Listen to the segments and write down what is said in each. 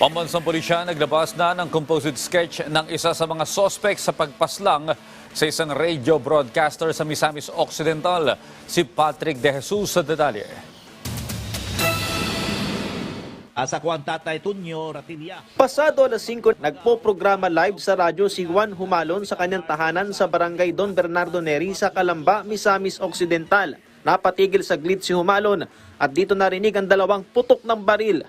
Pambansang pulisya naglabas na ng composite sketch ng isa sa mga sospek sa pagpaslang sa isang radio broadcaster sa Misamis Occidental, si Patrick De Jesus sa detalye. Asa ko ang tatay Tunyo Ratilia. Pasado alas 5, nagpo-programa live sa radyo si Juan Humalon sa kanyang tahanan sa barangay Don Bernardo Neri sa Calamba, Misamis Occidental. Napatigil saglit si Humalon at dito narinig ang dalawang putok ng baril.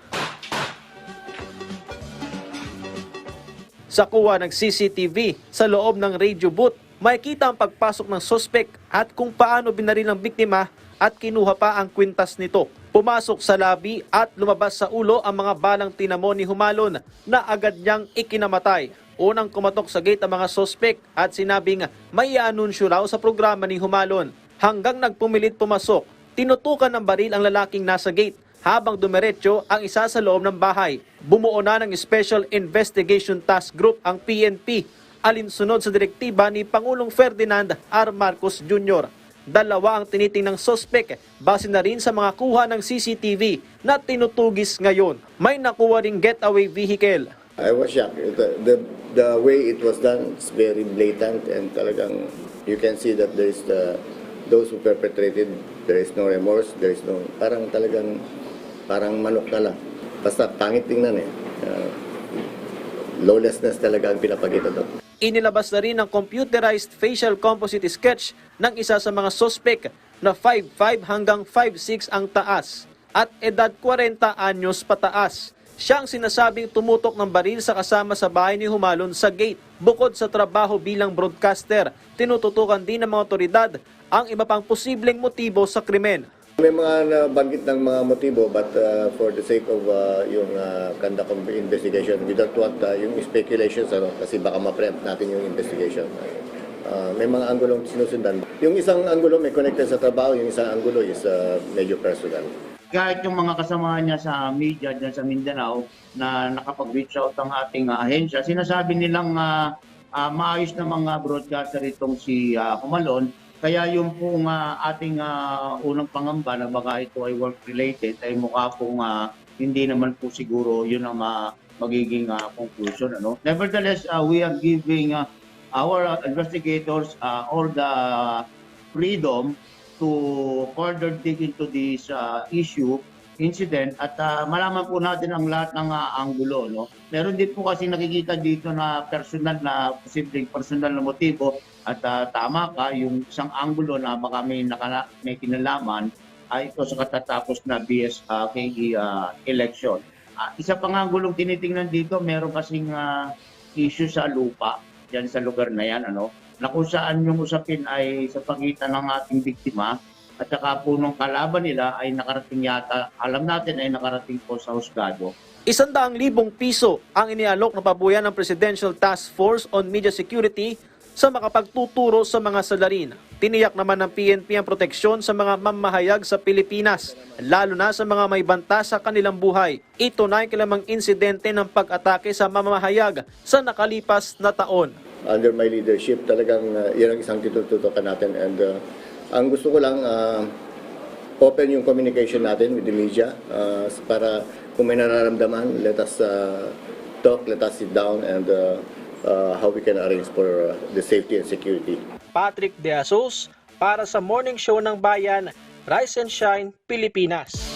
Sa kuha ng CCTV sa loob ng radio booth, makikita ang pagpasok ng sospek at kung paano binaril ang biktima at kinuha pa ang kwintas nito. Pumasok sa labi at lumabas sa ulo ang mga balang tinamo ni Humalon na agad niyang ikinamatay. Unang kumatok sa gate ang mga sospek at sinabing may anunsyo raw sa programa ni Humalon. Hanggang nagpumilit pumasok, tinutukan ng baril ang lalaking nasa gate habang dumiretso ang isa sa loob ng bahay. Bumuo na ng Special Investigation Task Group ang PNP alinsunod sa direktiba ni Pangulong Ferdinand R. Marcos Jr. Dalawa ang tinitingnang sospek base na rin sa mga kuha ng CCTV na tinutugis ngayon. May nakuha ring getaway vehicle. I was shocked. The, the, the way it was done is very blatant and talagang you can see that there is the those who perpetrated there is no remorse there is no parang talagang parang manok na lang basta pangit tingnan eh Uh, lawlessness talaga ang pinapakita doon Inilabas na rin ang computerized facial composite sketch ng isa sa mga sospek na 5'5 hanggang 5'6 ang taas at edad 40 anyos pataas. Siya ang sinasabing tumutok ng baril sa kasama sa bahay ni Humalon sa gate. Bukod sa trabaho bilang broadcaster, tinututukan din ng mga otoridad ang iba pang posibleng motibo sa krimen. May mga nabanggit ng mga motibo but uh, for the sake of uh, yung uh, conduct of investigation we don't want uh, yung speculations ano kasi baka ma-preempt natin yung investigation Uh, may mga anggulong sinusundan. Yung isang anggulo may connected sa trabaho, yung isang anggulo is uh, medyo personal. kahit yung mga kasama niya sa media dyan sa Mindanao na nakapag-reach out ang ating uh, ahensya, sinasabi nilang uh, uh, maayos na mga broadcaster itong si uh, Kumalon. Kaya yung pong uh, ating uh, unang pangamba na baka ito ay work-related ay mukha pong uh, hindi naman po siguro yun ang ma- magiging uh, conclusion. Ano? Nevertheless, uh, we are giving uh, our uh, investigators uh, all the freedom to further dig into this uh, issue incident at uh, malaman po natin ang lahat ng uh, anggulo no? Meron din po kasi nakikita dito na personal na posibleng personal na motibo at uh, tama ka yung isang anggulo na baka may nakala, may kinalaman ay ito sa katatapos na BS uh, uh, election. Ah, isa pang anggulong tinitingnan dito meron kasing uh, issue sa lupa diyan sa lugar na yan ano? Na kung saan yung usapin ay sa pagitan ng ating biktima at saka po nung kalaban nila ay nakarating yata, alam natin ay nakarating po sa husgado. Isandaang libong piso ang inialok na pabuyan ng Presidential Task Force on Media Security sa makapagtuturo sa mga salarin. Tiniyak naman ng PNP ang proteksyon sa mga mamahayag sa Pilipinas, lalo na sa mga may banta sa kanilang buhay. Ito na ang kilamang insidente ng pag-atake sa mamahayag sa nakalipas na taon. under my leadership, talagang uh, yan ang isang titututukan natin. And uh, ang gusto ko lang, uh, open yung communication natin with the media uh, para kung may nararamdaman, let us uh, talk, let us sit down and uh, uh, how we can arrange for uh, the safety and security. Patrick De Asos para sa Morning Show ng Bayan, Rise and Shine, Pilipinas.